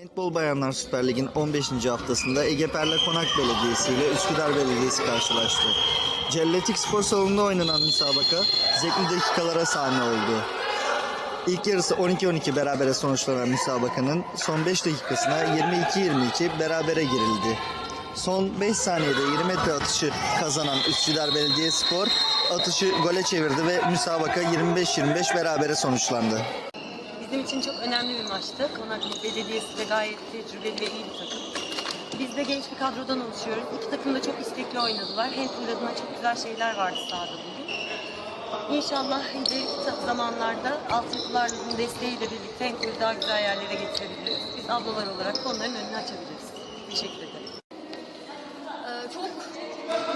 Handbol Bayanlar Süper Lig'in 15. haftasında Ege Perle Konak Belediyesi ile Üsküdar Belediyesi karşılaştı. Celletik Spor Salonu'nda oynanan müsabaka zevkli dakikalara sahne oldu. İlk yarısı 12-12 berabere sonuçlanan müsabakanın son 5 dakikasına 22-22 berabere girildi. Son 5 saniyede 20 metre atışı kazanan Üsküdar Belediyespor atışı gole çevirdi ve müsabaka 25-25 berabere sonuçlandı. Bizim için çok önemli bir maçtı. Konaklı Belediyesi de gayet tecrübeli ve iyi bir takım. Biz de genç bir kadrodan oluşuyoruz. İki takım da çok istekli oynadılar. Handball adına çok güzel şeyler vardı sahada bugün. İnşallah ileriki zamanlarda altyapılarımızın desteğiyle birlikte handball'ü daha güzel yerlere getirebiliriz. Biz ablalar olarak onların önünü açabiliriz. Teşekkür ederim. Ee, çok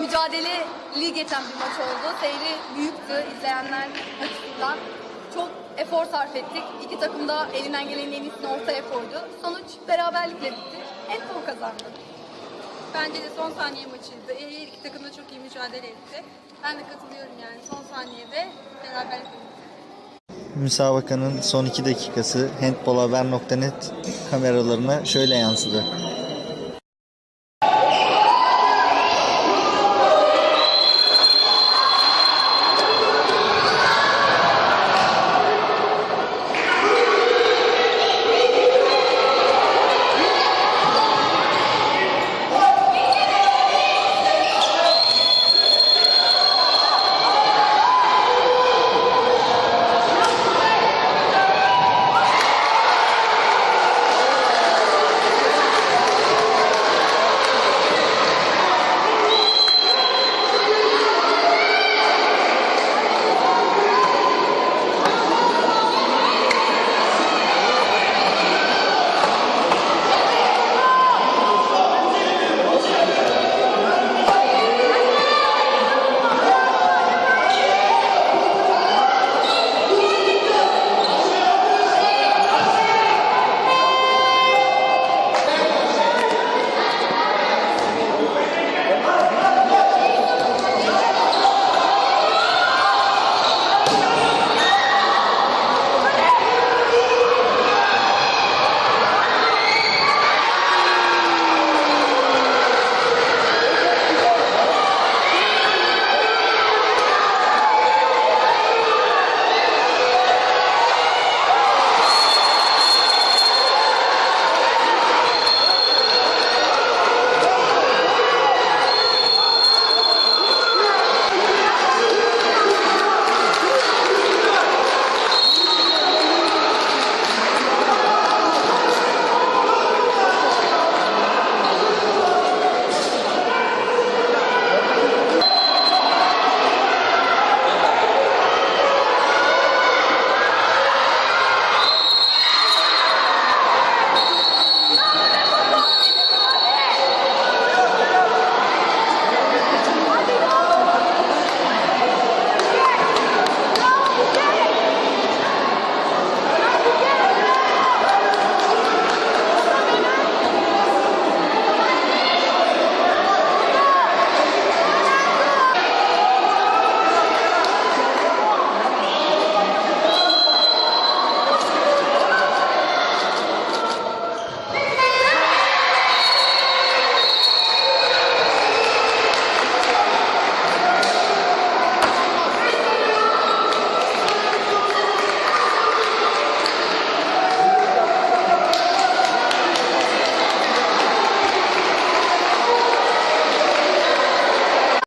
mücadeleli geçen bir maç oldu. Seyri büyüktü izleyenler açısından. Çok efor sarf ettik. İki takım da elinden gelenin en iyisini ortaya koydu. Sonuç beraberlikle bitti. Handball kazandı. Bence de son saniye maçıydı. Her iki takım da çok iyi mücadele etti. Ben de katılıyorum yani son saniyede beraber Müsabakanın son 2 dakikası handballhaber.net kameralarına şöyle yansıdı.